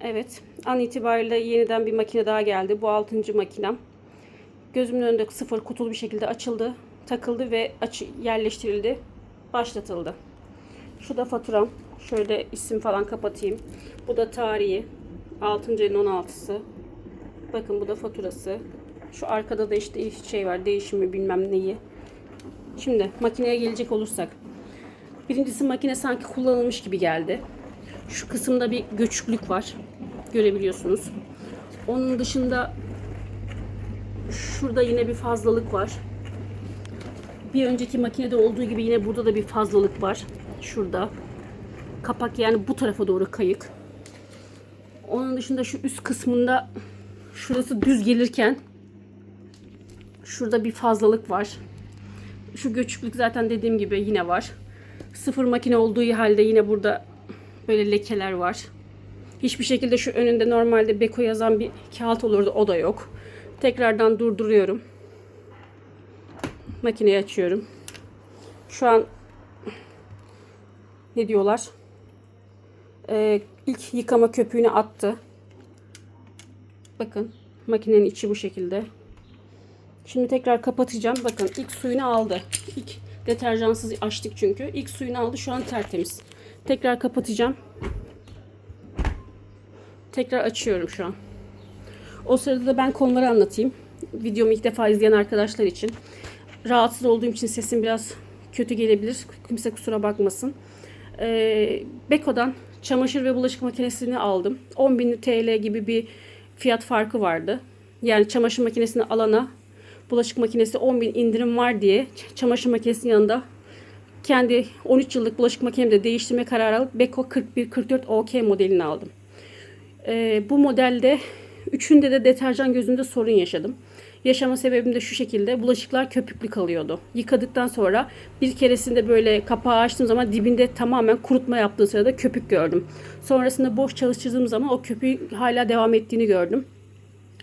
Evet. An itibariyle yeniden bir makine daha geldi. Bu 6. makinem. Gözümün önünde sıfır kutulu bir şekilde açıldı, takıldı ve açı yerleştirildi, başlatıldı. Şu da faturam. Şöyle isim falan kapatayım. Bu da tarihi. 6. ayın 16'sı. Bakın bu da faturası. Şu arkada da işte şey var. Değişimi bilmem neyi. Şimdi makineye gelecek olursak. Birincisi makine sanki kullanılmış gibi geldi. Şu kısımda bir göçüklük var. Görebiliyorsunuz. Onun dışında şurada yine bir fazlalık var. Bir önceki makinede olduğu gibi yine burada da bir fazlalık var. Şurada. Kapak yani bu tarafa doğru kayık. Onun dışında şu üst kısmında şurası düz gelirken şurada bir fazlalık var. Şu göçüklük zaten dediğim gibi yine var. Sıfır makine olduğu halde yine burada böyle lekeler var. Hiçbir şekilde şu önünde normalde Beko yazan bir kağıt olurdu. O da yok. Tekrardan durduruyorum. Makineyi açıyorum. Şu an ne diyorlar? Ee, ilk yıkama köpüğünü attı. Bakın makinenin içi bu şekilde. Şimdi tekrar kapatacağım. Bakın ilk suyunu aldı. İlk deterjansız açtık çünkü. İlk suyunu aldı. Şu an tertemiz. Tekrar kapatacağım. Tekrar açıyorum şu an. O sırada da ben konuları anlatayım. Videomu ilk defa izleyen arkadaşlar için. Rahatsız olduğum için sesim biraz kötü gelebilir. Kimse kusura bakmasın. Ee, Beko'dan çamaşır ve bulaşık makinesini aldım. 10.000 TL gibi bir fiyat farkı vardı. Yani çamaşır makinesini alana bulaşık makinesi 10.000 indirim var diye çamaşır makinesinin yanında kendi 13 yıllık bulaşık makinemi de değiştirme kararı alıp Beko 4144 OK modelini aldım. Ee, bu modelde üçünde de deterjan gözünde sorun yaşadım. Yaşama sebebim de şu şekilde bulaşıklar köpüklü kalıyordu. Yıkadıktan sonra bir keresinde böyle kapağı açtığım zaman dibinde tamamen kurutma yaptığı sırada köpük gördüm. Sonrasında boş çalıştırdığım zaman o köpüğün hala devam ettiğini gördüm.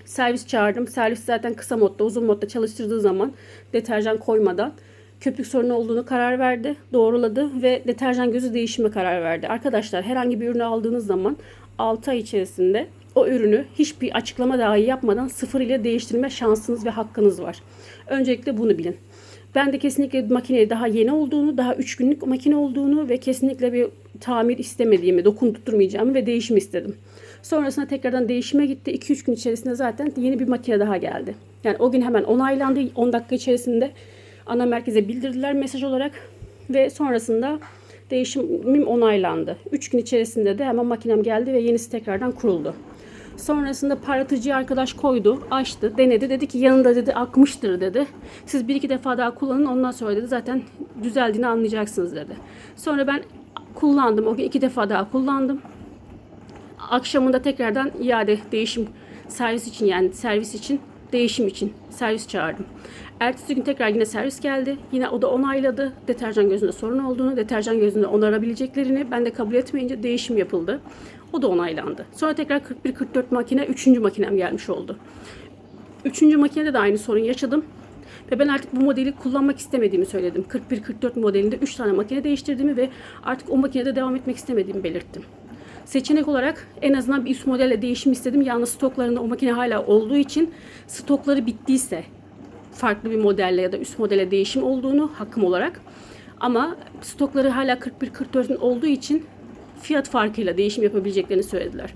Servis çağırdım. Servis zaten kısa modda, uzun modda çalıştırdığı zaman deterjan koymadan köpük sorunu olduğunu karar verdi, doğruladı ve deterjan gözü değişime karar verdi. Arkadaşlar herhangi bir ürünü aldığınız zaman 6 ay içerisinde o ürünü hiçbir açıklama dahi yapmadan sıfır ile değiştirme şansınız ve hakkınız var. Öncelikle bunu bilin. Ben de kesinlikle makineyi daha yeni olduğunu, daha 3 günlük makine olduğunu ve kesinlikle bir tamir istemediğimi, dokundurmayacağımı ve değişim istedim. Sonrasında tekrardan değişime gitti. 2-3 gün içerisinde zaten yeni bir makine daha geldi. Yani o gün hemen onaylandı. 10 dakika içerisinde ana merkeze bildirdiler mesaj olarak ve sonrasında değişimim onaylandı. 3 gün içerisinde de hemen makinem geldi ve yenisi tekrardan kuruldu. Sonrasında parlatıcıyı arkadaş koydu, açtı, denedi. Dedi ki yanında dedi akmıştır dedi. Siz bir iki defa daha kullanın ondan sonra dedi zaten düzeldiğini anlayacaksınız dedi. Sonra ben kullandım. O gün iki defa daha kullandım. Akşamında tekrardan iade değişim servis için yani servis için değişim için servis çağırdım. Ertesi gün tekrar yine servis geldi. Yine o da onayladı. Deterjan gözünde sorun olduğunu, deterjan gözünde onarabileceklerini ben de kabul etmeyince değişim yapıldı. O da onaylandı. Sonra tekrar 41-44 makine 3. makinem gelmiş oldu. 3. makinede de aynı sorun yaşadım. Ve ben artık bu modeli kullanmak istemediğimi söyledim. 41-44 modelinde 3 tane makine değiştirdiğimi ve artık o makinede devam etmek istemediğimi belirttim. Seçenek olarak en azından bir üst modelle değişim istedim. Yalnız stoklarında o makine hala olduğu için stokları bittiyse farklı bir modelle ya da üst modele değişim olduğunu hakkım olarak ama stokları hala 41-44'ün olduğu için fiyat farkıyla değişim yapabileceklerini söylediler.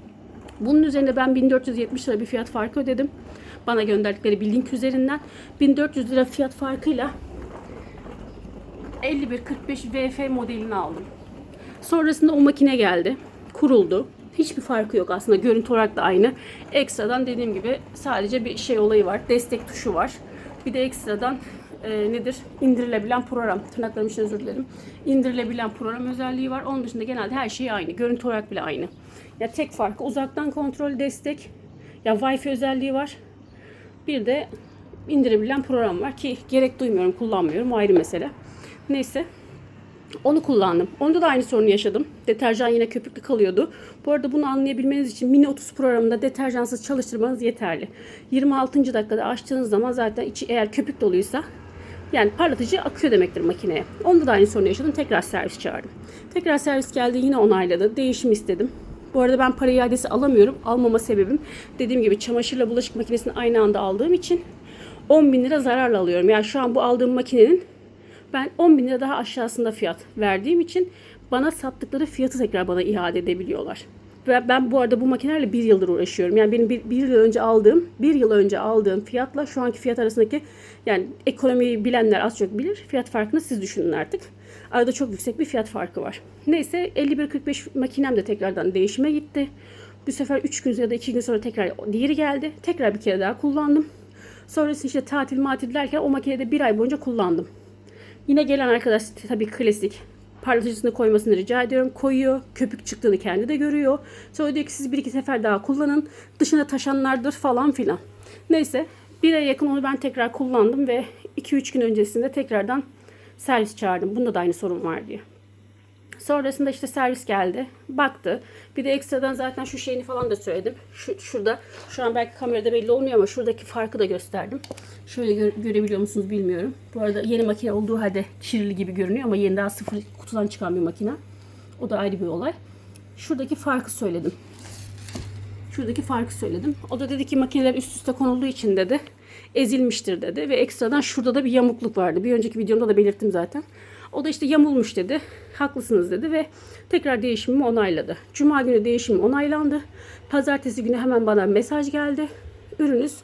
Bunun üzerine ben 1470 lira bir fiyat farkı ödedim. Bana gönderdikleri bir link üzerinden 1400 lira fiyat farkıyla 5145 VF modelini aldım. Sonrasında o makine geldi. Kuruldu. Hiçbir farkı yok aslında. Görüntü olarak da aynı. Ekstradan dediğim gibi sadece bir şey olayı var. Destek tuşu var. Bir de ekstradan e, nedir? İndirilebilen program. Tırnaklarım için özür dilerim. İndirilebilen program özelliği var. Onun dışında genelde her şey aynı. Görüntü olarak bile aynı. Ya tek farkı uzaktan kontrol destek. Ya Wi-Fi özelliği var. Bir de indirebilen program var ki gerek duymuyorum, kullanmıyorum. O ayrı mesele. Neyse. Onu kullandım. Onda da aynı sorunu yaşadım. Deterjan yine köpüklü kalıyordu. Bu arada bunu anlayabilmeniz için Mini 30 programında deterjansız çalıştırmanız yeterli. 26. dakikada açtığınız zaman zaten içi eğer köpük doluysa yani parlatıcı akıyor demektir makineye. Onda da aynı sorunu yaşadım. Tekrar servis çağırdım. Tekrar servis geldi yine onayladı. Değişim istedim. Bu arada ben para iadesi alamıyorum. Almama sebebim dediğim gibi çamaşırla bulaşık makinesini aynı anda aldığım için 10 bin lira zararla alıyorum. Yani şu an bu aldığım makinenin ben 10 bin lira daha aşağısında fiyat verdiğim için bana sattıkları fiyatı tekrar bana iade edebiliyorlar. Ve ben bu arada bu makinelerle bir yıldır uğraşıyorum. Yani benim bir, bir yıl önce aldığım, bir yıl önce aldığım fiyatla şu anki fiyat arasındaki yani ekonomiyi bilenler az çok bilir. Fiyat farkını siz düşünün artık. Arada çok yüksek bir fiyat farkı var. Neyse 51.45 makinem de tekrardan değişime gitti. Bu sefer 3 gün ya da 2 gün sonra tekrar diğeri geldi. Tekrar bir kere daha kullandım. Sonrasında işte tatil matil derken o makinede bir ay boyunca kullandım. Yine gelen arkadaş tabii klasik parlatıcısını koymasını rica ediyorum. Koyuyor. Köpük çıktığını kendi de görüyor. Sonra diyor ki siz bir iki sefer daha kullanın. Dışına taşanlardır falan filan. Neyse bir ay yakın onu ben tekrar kullandım ve 2-3 gün öncesinde tekrardan servis çağırdım. Bunda da aynı sorun var diye. Sonrasında işte servis geldi. Baktı. Bir de ekstradan zaten şu şeyini falan da söyledim. Şu, şurada. Şu an belki kamerada belli olmuyor ama şuradaki farkı da gösterdim. Şöyle gö- görebiliyor musunuz bilmiyorum. Bu arada yeni makine olduğu halde kirli gibi görünüyor ama yeni daha sıfır kutudan çıkan bir makine. O da ayrı bir olay. Şuradaki farkı söyledim. Şuradaki farkı söyledim. O da dedi ki makineler üst üste konulduğu için dedi ezilmiştir dedi ve ekstradan şurada da bir yamukluk vardı. Bir önceki videomda da belirttim zaten. O da işte yamulmuş dedi. Haklısınız dedi ve tekrar değişimimi onayladı. Cuma günü değişimim onaylandı. Pazartesi günü hemen bana mesaj geldi. Ürünüz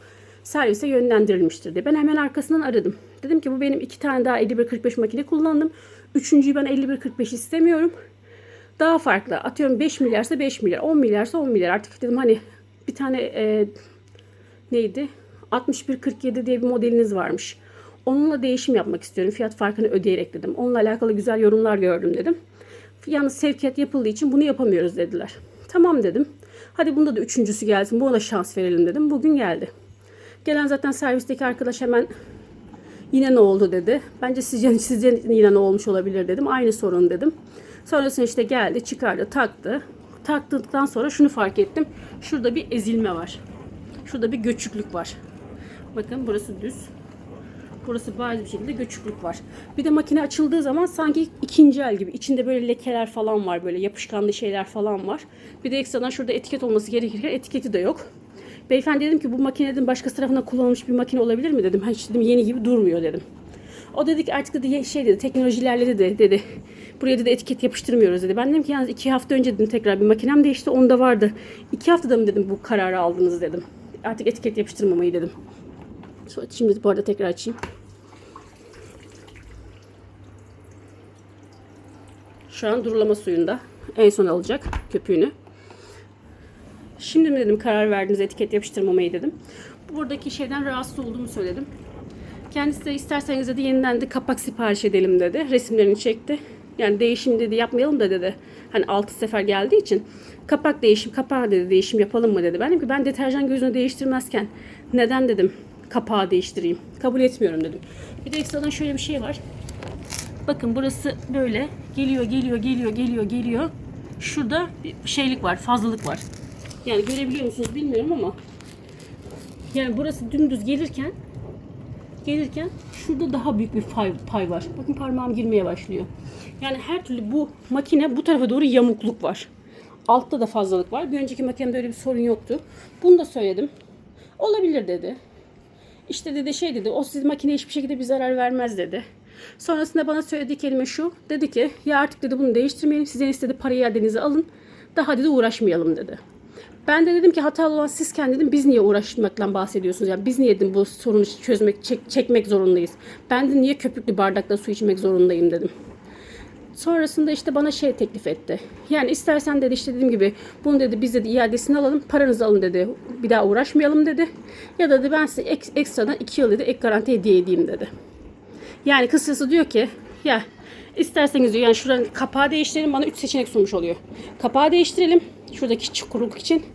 servise yönlendirilmiştir diye. Ben hemen arkasından aradım. Dedim ki bu benim iki tane daha 5145 makine kullandım. Üçüncüyü ben 5145 istemiyorum. Daha farklı. Atıyorum 5 milyarsa 5 milyar, 10 milyarsa 10 milyar. Artık dedim hani bir tane e, neydi? 6147 diye bir modeliniz varmış. Onunla değişim yapmak istiyorum. Fiyat farkını ödeyerek dedim. Onunla alakalı güzel yorumlar gördüm dedim. Yalnız sevkiyat yapıldığı için bunu yapamıyoruz dediler. Tamam dedim. Hadi bunda da üçüncüsü gelsin. Buna da şans verelim dedim. Bugün geldi. Gelen zaten servisteki arkadaş hemen yine ne oldu dedi. Bence sizce, sizce yine ne olmuş olabilir dedim. Aynı sorun dedim. Sonrasında işte geldi çıkardı taktı. Taktıktan sonra şunu fark ettim. Şurada bir ezilme var. Şurada bir göçüklük var. Bakın burası düz. Burası bariz bir şekilde göçüklük var. Bir de makine açıldığı zaman sanki ikinci el gibi. İçinde böyle lekeler falan var. Böyle yapışkanlı şeyler falan var. Bir de ekstradan şurada etiket olması gerekirken etiketi de yok. Beyefendi dedim ki bu makine başkası tarafından kullanılmış bir makine olabilir mi dedim. Hiç dedim yeni gibi durmuyor dedim. O dedi ki artık dedi şey dedi teknoloji ilerledi de dedi. Buraya dedi etiket yapıştırmıyoruz dedi. Ben dedim ki yalnız iki hafta önce dedim tekrar bir makinem değişti onda vardı. İki haftada mı dedim bu kararı aldınız dedim. Artık etiket yapıştırmamayı dedim. Şimdi bu arada tekrar açayım. Şu an durulama suyunda. En son alacak köpüğünü. Şimdi mi dedim karar verdiniz etiket yapıştırmamayı dedim. Buradaki şeyden rahatsız olduğumu söyledim. Kendisi de isterseniz dedi yeniden de kapak sipariş edelim dedi. Resimlerini çekti. Yani değişim dedi yapmayalım da dedi. Hani 6 sefer geldiği için kapak değişim kapağı dedi değişim yapalım mı dedi. Ben dedim ki ben deterjan gözünü değiştirmezken neden dedim kapağı değiştireyim. Kabul etmiyorum dedim. Bir de ekstradan şöyle bir şey var. Bakın burası böyle geliyor geliyor geliyor geliyor geliyor. Şurada bir şeylik var fazlalık var. Yani görebiliyor musunuz bilmiyorum ama yani burası dümdüz gelirken gelirken şurada daha büyük bir pay, pay var. Bakın parmağım girmeye başlıyor. Yani her türlü bu makine bu tarafa doğru yamukluk var. Altta da fazlalık var. Bir önceki makinemde öyle bir sorun yoktu. Bunu da söyledim. Olabilir dedi. İşte dedi şey dedi o siz makine hiçbir şekilde bir zarar vermez dedi. Sonrasında bana söylediği kelime şu. Dedi ki ya artık dedi bunu değiştirmeyelim. Sizden istedi parayı iadenizi alın. Daha dedi uğraşmayalım dedi. Ben de dedim ki hatalı olan sizken dedim biz niye uğraşmakla bahsediyorsunuz? Yani biz niye dedim bu sorunu çözmek, çek- çekmek zorundayız? Ben de niye köpüklü bardakta su içmek zorundayım dedim. Sonrasında işte bana şey teklif etti. Yani istersen dedi işte dediğim gibi bunu dedi biz dedi iadesini alalım paranızı alın dedi. Bir daha uğraşmayalım dedi. Ya da dedi ben size ek- ekstradan 2 yıl dedi ek garanti hediye edeyim dedi. Yani kısası diyor ki ya isterseniz diyor yani şuranın kapağı değiştirelim bana 3 seçenek sunmuş oluyor. Kapağı değiştirelim şuradaki çukurluk için.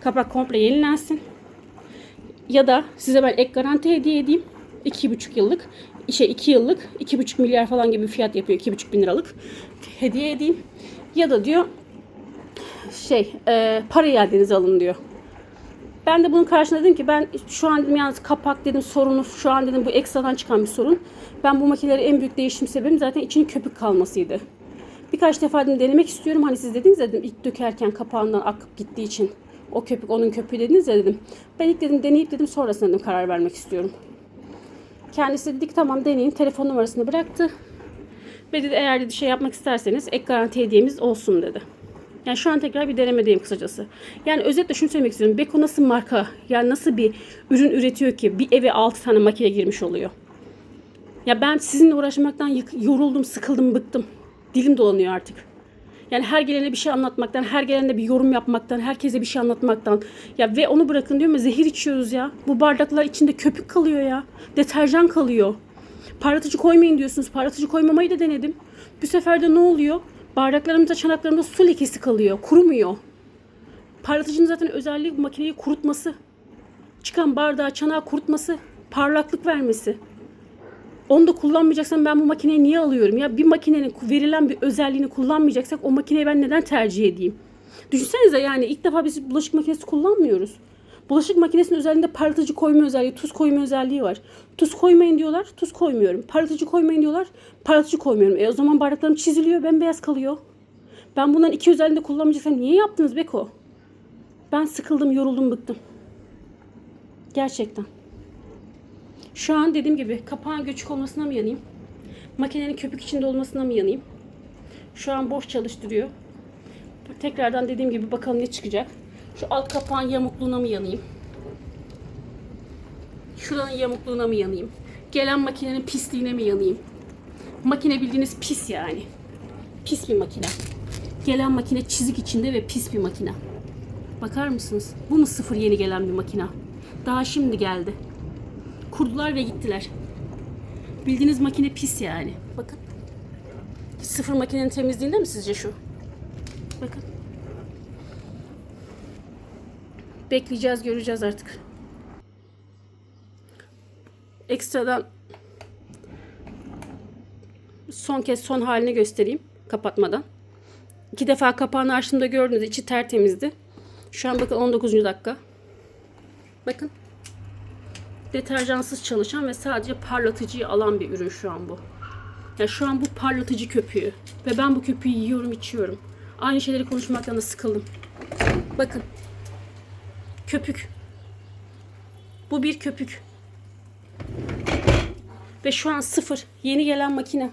Kapak komple yenilensin. Ya da size ben ek garanti hediye edeyim. 2,5 yıllık şey 2 yıllık 2,5 milyar falan gibi bir fiyat yapıyor 2,5 bin liralık hediye edeyim. Ya da diyor şey e, para iadenizi alın diyor. Ben de bunun karşılığında dedim ki ben şu an dedim yalnız kapak dedim sorunu şu an dedim bu ekstradan çıkan bir sorun. Ben bu makineleri en büyük değişim sebebim zaten içinin köpük kalmasıydı. Birkaç defa dedim denemek istiyorum. Hani siz dediniz dedim ilk dökerken kapağından akıp gittiği için o köpük onun köpüğü dediniz ya dedim. Ben ilk dedim deneyip dedim sonrasında dedim karar vermek istiyorum. Kendisi dedi ki tamam deneyin. Telefon numarasını bıraktı. Ve dedi eğer dedi şey yapmak isterseniz ek garanti hediyemiz olsun dedi. Yani şu an tekrar bir denemedeyim kısacası. Yani özetle şunu söylemek istiyorum. Beko nasıl marka, yani nasıl bir ürün üretiyor ki bir eve 6 tane makine girmiş oluyor. Ya ben sizinle uğraşmaktan yoruldum, sıkıldım, bıktım. Dilim dolanıyor artık. Yani her gelene bir şey anlatmaktan, her gelene bir yorum yapmaktan, herkese bir şey anlatmaktan. Ya ve onu bırakın diyorum ya zehir içiyoruz ya. Bu bardaklar içinde köpük kalıyor ya. Deterjan kalıyor. Parlatıcı koymayın diyorsunuz. Parlatıcı koymamayı da denedim. Bu sefer de ne oluyor? Bardaklarımızda, çanaklarımızda su lekesi kalıyor. Kurumuyor. Parlatıcının zaten özelliği makineyi kurutması. Çıkan bardağı, çanağı kurutması. Parlaklık vermesi. Onu da kullanmayacaksan ben bu makineyi niye alıyorum? Ya bir makinenin verilen bir özelliğini kullanmayacaksak o makineyi ben neden tercih edeyim? Düşünsenize yani ilk defa biz bulaşık makinesi kullanmıyoruz. Bulaşık makinesinin özelliğinde parlatıcı koyma özelliği, tuz koyma özelliği var. Tuz koymayın diyorlar, tuz koymuyorum. Parlatıcı koymayın diyorlar, parlatıcı koymuyorum. E o zaman bardaklarım çiziliyor, bembeyaz kalıyor. Ben bunların iki özelliğini kullanmayacaksam niye yaptınız Beko? Ben sıkıldım, yoruldum, bıktım. Gerçekten. Şu an dediğim gibi kapağın göçük olmasına mı yanayım? Makinenin köpük içinde olmasına mı yanayım? Şu an boş çalıştırıyor. Tekrardan dediğim gibi bakalım ne çıkacak. Şu alt kapağın yamukluğuna mı yanayım? Şuranın yamukluğuna mı yanayım? Gelen makinenin pisliğine mi yanayım? Makine bildiğiniz pis yani. Pis bir makine. Gelen makine çizik içinde ve pis bir makine. Bakar mısınız? Bu mu sıfır yeni gelen bir makine? Daha şimdi geldi. Kurdular ve gittiler. Bildiğiniz makine pis yani. Bakın. Sıfır makinenin temizliğinde mi sizce şu? Bakın. Bekleyeceğiz, göreceğiz artık. Ekstradan son kez son halini göstereyim kapatmadan. İki defa kapağını açtığımda gördüğünüz içi tertemizdi. Şu an bakın 19. dakika. Bakın. Deterjansız çalışan ve sadece parlatıcıyı alan bir ürün şu an bu. Ya şu an bu parlatıcı köpüğü. Ve ben bu köpüğü yiyorum, içiyorum. Aynı şeyleri konuşmaktan da sıkıldım. Bakın. Köpük. Bu bir köpük. Ve şu an sıfır. Yeni gelen makine.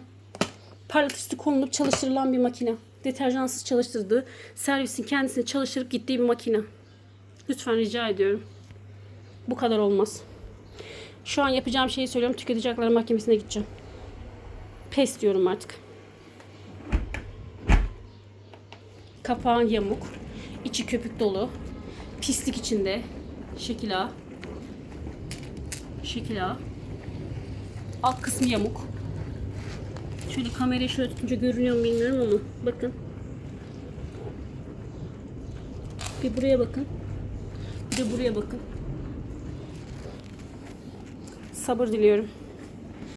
Parlatıcısı konulup çalıştırılan bir makine. Deterjansız çalıştırdığı, servisin kendisini çalıştırıp gittiği bir makine. Lütfen rica ediyorum. Bu kadar olmaz. Şu an yapacağım şeyi söylüyorum. Tüketici hakları mahkemesine gideceğim. Pes diyorum artık. Kapağın yamuk. içi köpük dolu. Pislik içinde. Şekil A. Şekil A. Alt kısmı yamuk. Şöyle kamerayı şöyle tutunca görünüyor mu bilmiyorum ama bakın. Bir buraya bakın. Bir de buraya bakın. Sabır diliyorum.